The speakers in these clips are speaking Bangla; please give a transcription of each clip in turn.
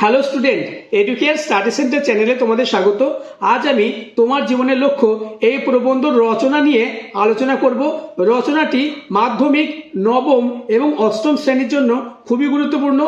Hello student Educare study centre চ্যানেলে তোমাদের স্বাগত। আজ আমি তোমার জীবনের লক্ষ্য এই প্রবন্ধ রচনা নিয়ে আলোচনা করব। রচনাটি মাধ্যমিক, নবম এবং অষ্টম শ্রেণির জন্য খুবই গুরুত্বপূর্ণ।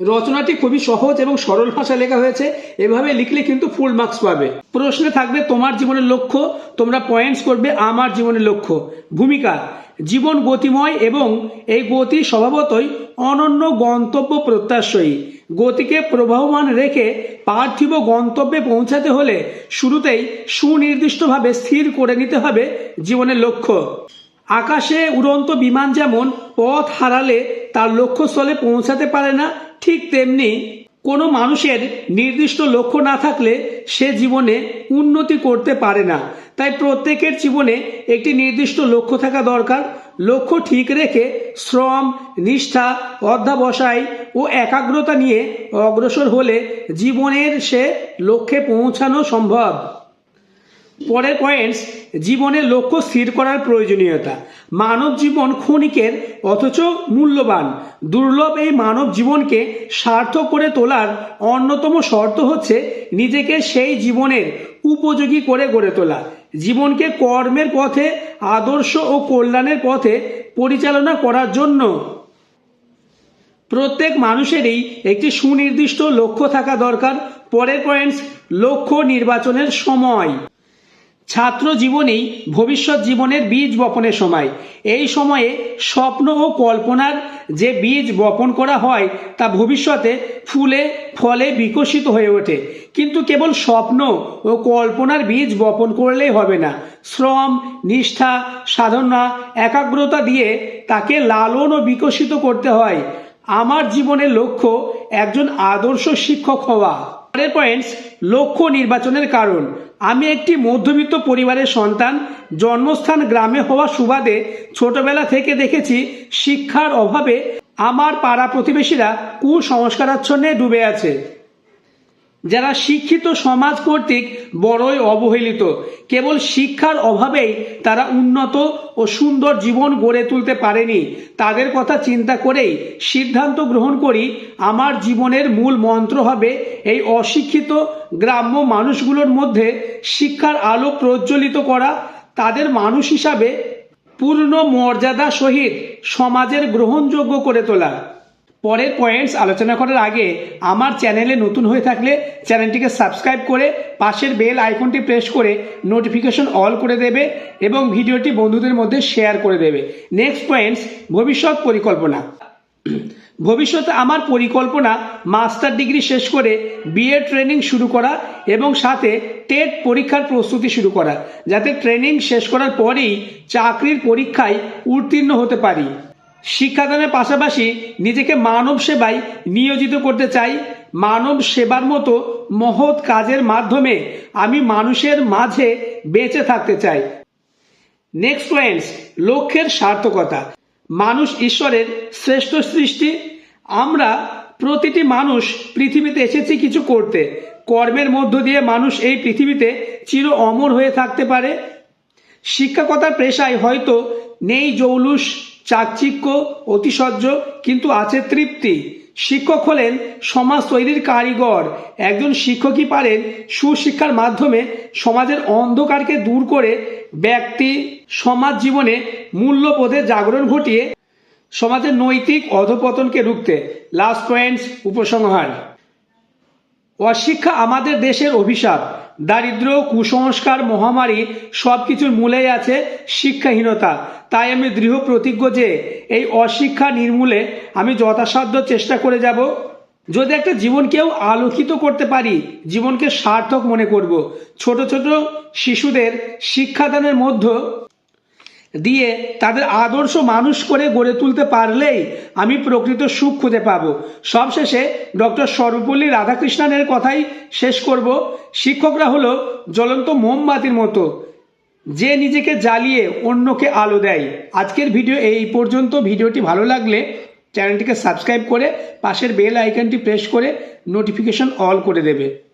রচনাটি খুবই সহজ এবং সরল ভাষায় লেখা হয়েছে। এভাবে লিখলে কিন্তু ফুল মার্কস পাবে। প্রশ্নে থাকবে, তোমার জীবনের লক্ষ্য, তোমরা পয়েন্টস করবে আমার জীবনের লক্ষ্য। ভূমিকা, জীবন গতিময় এবং এই গতি স্বভাবতই অনন্য গন্তব্য প্রত্যাশয়ী। গতিকে প্রবাহমান রেখে পার্থিব গন্তব্যে পৌঁছাতে হলে শুরুতেই সুনির্দিষ্টভাবে স্থির করে নিতে হবে জীবনের লক্ষ্য। আকাশে উড়ন্ত বিমান যেমন পথ হারালে তার লক্ষ্যস্থলে পৌঁছাতে পারে না, ঠিক তেমনি কোনো মানুষের নির্দিষ্ট লক্ষ্য না থাকলে সে জীবনে উন্নতি করতে পারে না। তাই প্রত্যেকের জীবনে একটি নির্দিষ্ট লক্ষ্য থাকা দরকার। লক্ষ্য ঠিক রেখে শ্রম, নিষ্ঠা, অধ্যাবসায় ও একাগ্রতা নিয়ে অগ্রসর হলে জীবনের সে লক্ষ্যে পৌঁছানো সম্ভব। পরের পয়েন্টস জীবনের লক্ষ্য স্থির করার প্রয়োজনীয়তা। মানব জীবন ক্ষণিকের অথচ মূল্যবান। দুর্লভ এই মানব জীবনকে সার্থক করে তোলার অন্যতম শর্ত হচ্ছে নিজেকে সেই জীবনের উপযোগী করে গড়ে তোলা। জীবনকে কর্মের পথে, আদর্শ ও কল্যাণের পথে পরিচালনা করার জন্য। প্রত্যেক মানুষেরই একটি সুনির্দিষ্ট লক্ষ্য থাকা দরকার। পরের পয়েন্টস লক্ষ্য নির্বাচনের সময়। ছাত্র জীবনেই ভবিষ্যৎ জীবনের বীজ বপনের সময়। এই সময়ে স্বপ্ন ও কল্পনার যে বীজ বপন করা হয়, তা ভবিষ্যতে ফুলে, ফলে বিকশিত হয়ে ওঠে। কিন্তু কেবল স্বপ্ন ও কল্পনার বীজ বপন করলেই হবে না। শ্রম, নিষ্ঠা, সাধনা, একাগ্রতা দিয়ে তাকে লালন ও বিকশিত করতে হয়। আমার জীবনের লক্ষ্য একজন আদর্শ শিক্ষক হওয়া। পরের পয়েন্টস লক্ষ্য নির্বাচনের কারণ। আমি একটি মধ্যবিত্ত পরিবারের সন্তান, জন্মস্থান গ্রামে হওয়া সুবাদে ছোটবেলা থেকে দেখেছি শিক্ষার অভাবে আমার পাড়া প্রতিবেশীরা কুসংস্কারাচ্ছন্নে ডুবে আছে। যারা শিক্ষিত সমাজ কর্তৃক বড়ই অবহেলিত। কেবল শিক্ষার অভাবেই তারা উন্নত ও সুন্দর জীবন গড়ে তুলতে পারেনি। তাদের কথা চিন্তা করেই সিদ্ধান্ত গ্রহণ করি, আমার জীবনের মূল মন্ত্র হবে এই অশিক্ষিত গ্রাম্য মানুষগুলোর মধ্যে শিক্ষার আলো প্রজ্বলিত করা, তাদের মানুষ হিসাবে পূর্ণ মর্যাদা সহিত সমাজের গ্রহণযোগ্য করে তোলা। পরের পয়েন্টস আলোচনা করার আগে আমার চ্যানেলে নতুন হয়ে থাকলে চ্যানেলটিকে সাবস্ক্রাইব করে পাশের বেল আইকনটি প্রেস করে নোটিফিকেশন অল করে দেবে এবং ভিডিওটি বন্ধুদের মধ্যে শেয়ার করে দেবে। নেক্সট পয়েন্টস ভবিষ্যৎ পরিকল্পনা। ভবিষ্যতে আমার পরিকল্পনা মাস্টার ডিগ্রি শেষ করে বিএড ট্রেনিং শুরু করা এবং সাথে টেট পরীক্ষার প্রস্তুতি শুরু করা, যাতে ট্রেনিং শেষ করার পরেই চাকরির পরীক্ষায় উত্তীর্ণ হতে পারি। শিক্ষাদানের পাশাপাশি নিজেকে মানব সেবায় নিয়োজিত করতে চাই। মানব সেবার মতো মহৎ কাজের মাধ্যমে আমি মানুষের মাঝে বেঁচে থাকতে চাই। নেক্সট পয়েন্টস লক্ষ্যের সার্থকতা। মানুষ ঈশ্বরের শ্রেষ্ঠ সৃষ্টি। আমরা প্রতিটি মানুষ পৃথিবীতে এসেছি কিছু করতে। কর্মের মধ্য দিয়ে মানুষ এই পৃথিবীতে চির অমর হয়ে থাকতে পারে। শিক্ষকতার পেশায় হয়তো নেই জৌলুস চাকচিক্য, অতিশয্য, কিন্তু আছে তৃপ্তি। শিক্ষক হলেন সমাজ তৈরির কারিগর। একজন শিক্ষকই পারেন সুশিক্ষার মাধ্যমে সমাজের অন্ধকারকে দূর করে ব্যক্তি, সমাজ জীবনে মূল্যবোধের জাগরণ ঘটিয়ে সমাজের নৈতিক অধপতনকে রুখতে। লাস্ট পয়েন্টস উপসংহার। অশিক্ষা আমাদের দেশের অভিশাপ। দারিদ্র, কুসংস্কার, মহামারী সব কিছুর মূলেই আছে শিক্ষাহীনতা। তাই আমি দৃঢ় প্রতিজ্ঞ যে এই অশিক্ষা নির্মূলে আমি যথাসাধ্য চেষ্টা করে যাব। যদি একটা জীবনকেও আলোকিত করতে পারি, জীবনকে সার্থক মনে করব। ছোট ছোট শিশুদের শিক্ষাদানের মধ্য দিয়ে তাদের আদর্শ মানুষ করে গড়ে তুলতে পারলেই আমি প্রকৃত সুখ খুঁজে পাবো। সবশেষে ডক্টর সর্বপল্লী রাধাকৃষ্ণনের কথাই শেষ করব। শিক্ষকরা হলো জ্বলন্ত মোমবাতির মতো। যে নিজেকে জ্বালিয়ে অন্যকে আলো দেয়। আজকের ভিডিও এই পর্যন্ত। ভিডিওটি ভালো লাগলে চ্যানেলটিকে সাবস্ক্রাইব করে পাশের বেল আইকনটি প্রেস করে নোটিফিকেশন অল করে দেবে।